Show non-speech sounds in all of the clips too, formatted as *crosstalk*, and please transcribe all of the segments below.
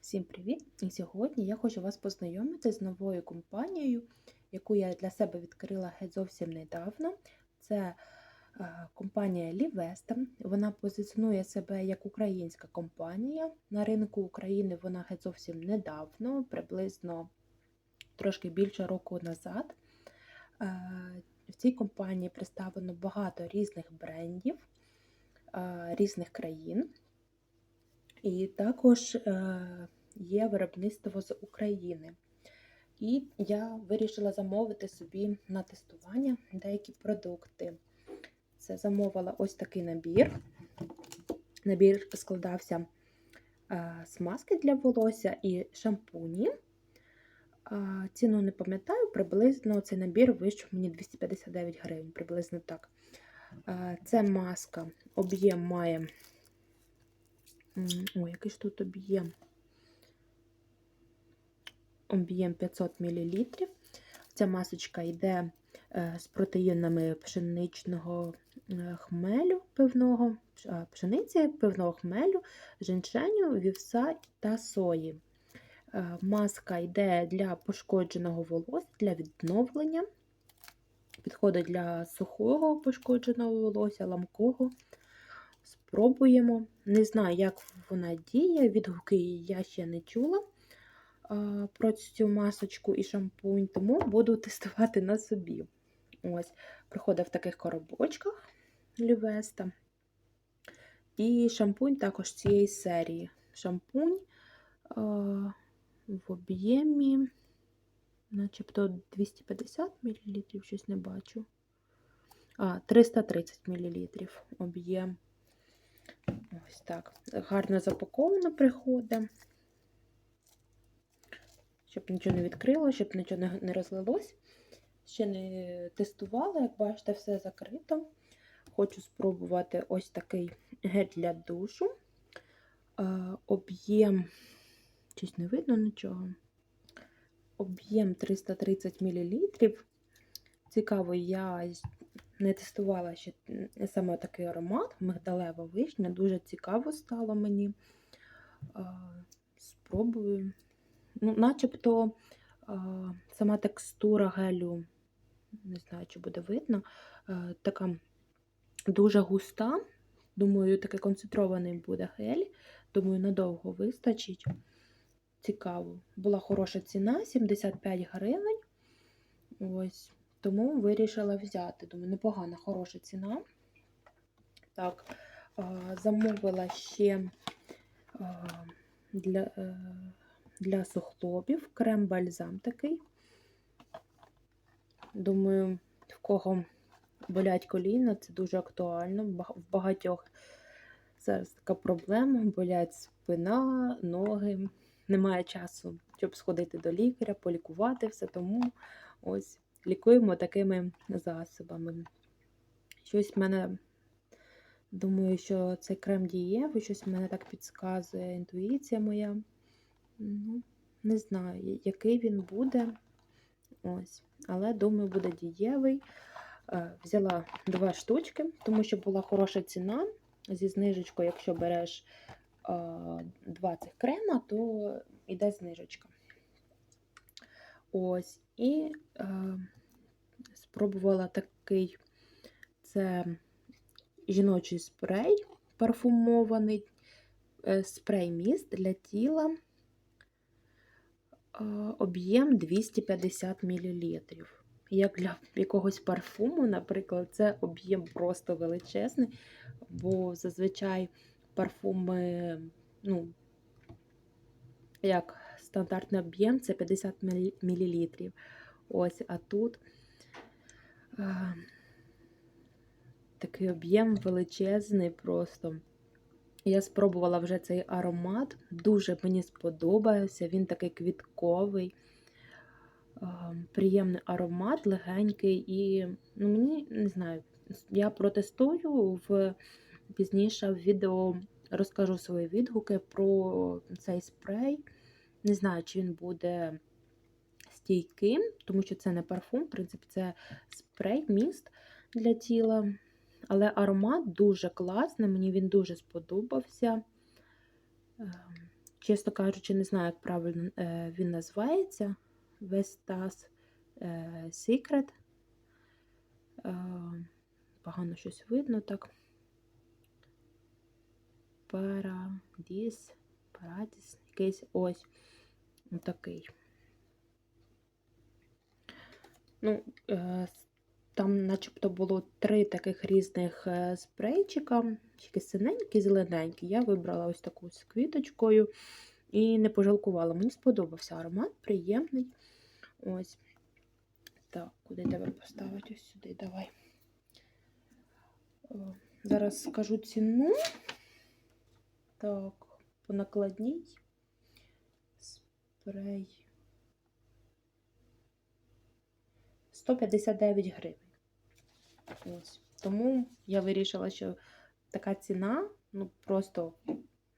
Всім привіт! І сьогодні я хочу вас познайомити з новою компанією, яку я для себе відкрила геть зовсім недавно. Це е, компанія Лівеста. Вона позиціонує себе як українська компанія. На ринку України вона геть зовсім недавно, приблизно трошки більше року назад. Е, В цій компанії представлено багато різних брендів е, різних країн. І також е, є виробництво з України. І я вирішила замовити собі на тестування деякі продукти. Це замовила ось такий набір. Набір складався е, з маски для волосся і шампуні. Ціну не пам'ятаю, приблизно цей набір вийшов мені 259 гривень, приблизно так. Е, Це маска, об'єм має. Ой, який ж тут об'єм? Об'єм 500 мл. Ця масочка йде е, з протеїнами пшеничного е, хмелю пивного, пшениці, пивного хмелю, женьшеню, вівса та сої. Е, Маска йде для пошкодженого волосся, для відновлення. Підходить для сухого пошкодженого волосся, ламкого. Спробуємо. Не знаю, як вона діє, відгуки я ще не чула а, про цю масочку і шампунь, тому буду *laughs* тестувати на собі. Ось, Приходить в таких коробочках Лівеста. І шампунь також цієї серії. Шампунь а, в об'ємі, начебто 250 мл, щось не бачу. А, 330 мл об'єм. Ось так. Гарно запаковано приходить. Щоб нічого не відкрило, щоб нічого не- розлилось. Ще не тестувала, як бачите, все закрито. Хочу спробувати ось такий гель для душу. Е, Об'єм, щось не видно нічого. Об'єм 330 мл. Цікаво, я не тестувала ще саме такий аромат, мигдалева вишня. Дуже цікаво стало мені. Спробую. Ну, начебто сама текстура гелю, не знаю, чи буде видно, така дуже густа. Думаю, такий концентрований буде гель. Думаю, надовго вистачить. Цікаво. Була хороша ціна 75 гривень. Ось. Тому вирішила взяти. Думаю, непогана, хороша ціна. Так, замовила ще для, е, для сухлобів крем-бальзам такий. Думаю, в кого болять коліна, це дуже актуально. В багатьох зараз така проблема, болять спина, ноги. Немає часу, щоб сходити до лікаря, полікувати все, тому ось лікуємо такими засобами. Щось в мене, думаю, що цей крем дієвий, щось в мене так підказує інтуїція моя. Ну, не знаю, який він буде. Ось. Але думаю, буде дієвий. Е, Взяла два штучки, тому що була хороша ціна. Зі знижечкою, якщо береш е, два цих крема, то йде знижечка. Ось. І е, спробувала такий це жіночий спрей парфумований, е, спрей міст для тіла. Е, Об'єм 250 мл. Як для якогось парфуму, наприклад, це об'єм просто величезний, бо зазвичай парфуми, ну, як стандартний об'єм це 50 мл. Ось, а тут а, такий об'єм величезний просто. Я спробувала вже цей аромат, дуже мені сподобався. Він такий квітковий, приємний аромат, легенький. І ну, мені не знаю, я протестую в пізніше в відео розкажу свої відгуки про цей спрей. Не знаю, чи він буде стійким, тому що це не парфум, в принципі, це спрей, міст для тіла. Але аромат дуже класний, мені він дуже сподобався. Ем, чесно кажучи, не знаю, як правильно е, він називається. Vestas е, Secret. Е, погано щось видно так. Парадіс, Парадіс, якийсь ось такий. Ну, е, там начебто було три таких різних е, спрейчика, тільки синенькі, зелененькі. Я вибрала ось таку з квіточкою і не пожалкувала. Мені сподобався аромат, приємний. Ось. Так, куди тебе поставити? Ось сюди, давай. Зараз скажу ціну. Так, по накладній. Спрей. 159 гривень. Ось. Тому я вирішила, що така ціна, ну просто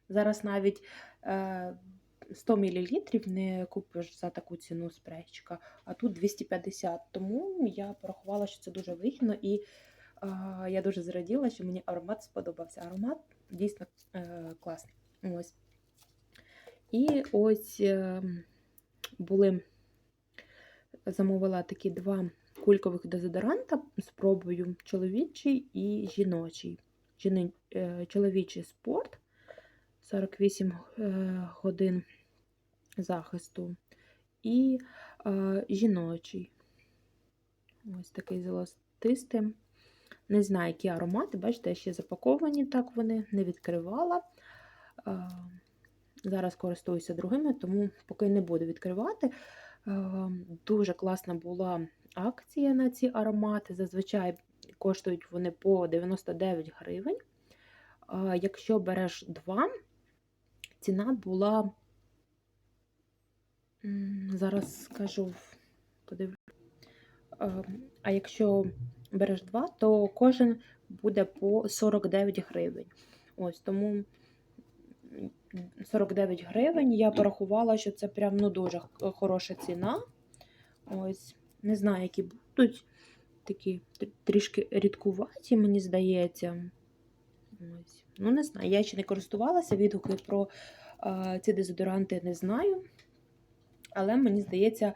зараз навіть е, 100 мл не купиш за таку ціну спрейчика, а тут 250. Тому я порахувала, що це дуже вигідно, і е, я дуже зраділа, що мені аромат сподобався. Аромат дійсно е, класний. Ось. І ось е, були замовила такі два кулькових дезодоранта з пробою чоловічий і жіночий. Жіни, е, чоловічий спорт 48 е, годин захисту. І е, жіночий. Ось такий золотистий. Не знаю, які аромати, бачите, ще запаковані так вони, не відкривала. Е, зараз користуюся другими, тому поки не буду відкривати. Дуже класна була акція на ці аромати. Зазвичай коштують вони по 99 гривень. Якщо береш два, ціна була, зараз скажу, подивлю. А якщо береш два, то кожен буде по 49 гривень. Ось тому 49 гривень. Я порахувала, що це прям ну, дуже хороша ціна. Ось, не знаю, які будуть. Такі трішки рідкуваті, мені здається. Ось. Ну, не знаю, я ще не користувалася, відгуки про а, ці дезодоранти не знаю. Але мені здається,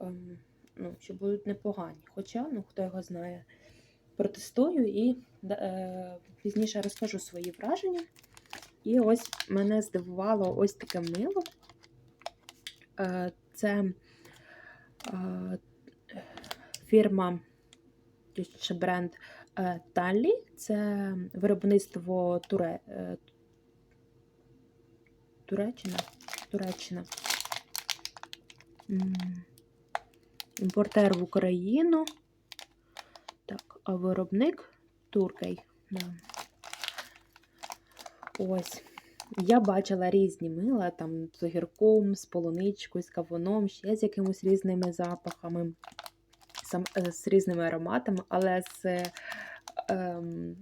ем, ну, що будуть непогані. Хоча, ну, хто його знає, протестую і е, пізніше розкажу свої враження. І ось мене здивувало ось таке мило. Е, це е, фірма чи бренд Талі, це виробництво Туре... Е, Туреччина. Туреччина. Імпортер в Україну. Так, а виробник Туркей. Да. Ось. Я бачила різні мила, там з огірком, з полуничкою, з кавуном, ще з якимось різними запахами, сам, е, з різними ароматами, але з. Ем,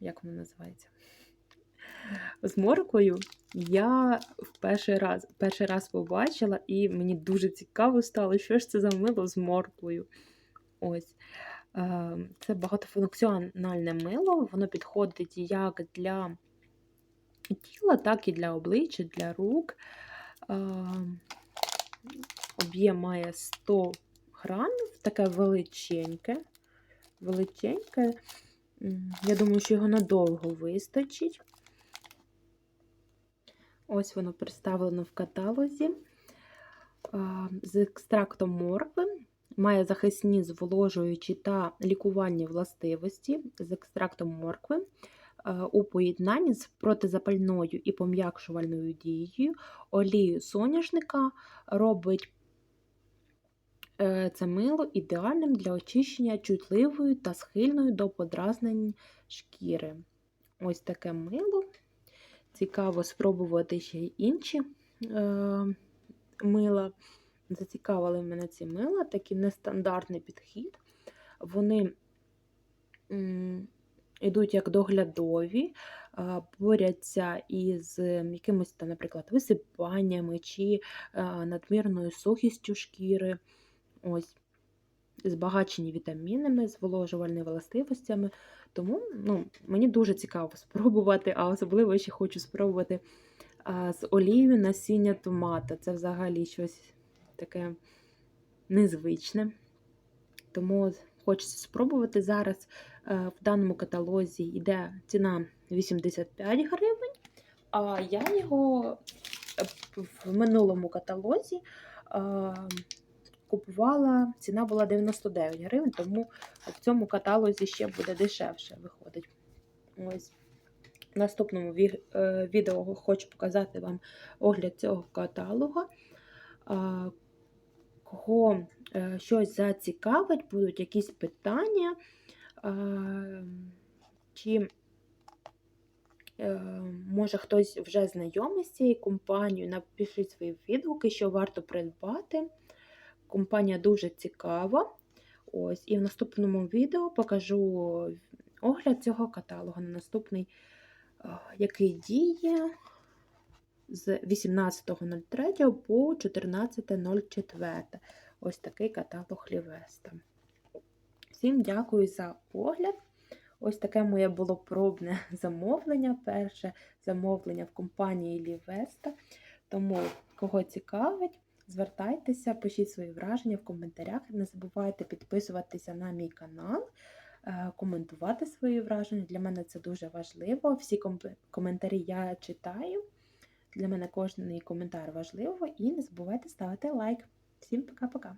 як воно називається? З моркою я в перший раз перший раз побачила, і мені дуже цікаво стало, що ж це за мило з морквою. Ось. Ем, це багатофункціональне мило, воно підходить як для тіла, так і для обличчя, для рук. Ем, об'єм має 100 грамів, таке величеньке. величеньке. Я думаю, що його надовго вистачить. Ось воно представлено в каталозі ем, з екстрактом моркви. Має захисні зволожуючі та лікувальні властивості з екстрактом моркви е, у поєднанні з протизапальною і пом'якшувальною дією, олією соняшника робить е, це мило ідеальним для очищення чутливою та схильною до подразнень шкіри. Ось таке мило. Цікаво спробувати ще й інші е, мила. Зацікавили мене ці мила, такий нестандартний підхід. Вони йдуть як доглядові, борються із якимось, там, наприклад, висипаннями чи надмірною сухістю шкіри. Збагачені вітамінами, зволожувальними властивостями. Тому ну, мені дуже цікаво спробувати, а особливо ще хочу спробувати з олією насіння томата. Це взагалі щось таке незвичне. Тому хочеться спробувати. Зараз е, в даному каталозі йде ціна 85 гривень, а я його е, в минулому каталозі е, купувала, ціна була 99 гривень, тому в цьому каталозі ще буде дешевше виходить. Ось. В наступному відео хочу показати вам огляд цього каталога. Кого е, щось зацікавить, будуть якісь питання, а, чи е, може хтось вже знайомий з цією компанією, напишіть свої відгуки, що варто придбати. Компанія дуже цікава. Ось, і в наступному відео покажу огляд цього каталогу на наступний, е, який діє з 18.03 по 14.04. Ось такий каталог Лівеста. Всім дякую за огляд. Ось таке моє було пробне *laughs* замовлення. Перше замовлення в компанії Лівеста. Тому, кого цікавить, звертайтеся, пишіть свої враження в коментарях. Не забувайте підписуватися на мій канал, е, коментувати свої враження. Для мене це дуже важливо. Всі коментарі я читаю. Для мене кожен коментар важливо. І не забувайте ставити лайк. Всім пока-пока!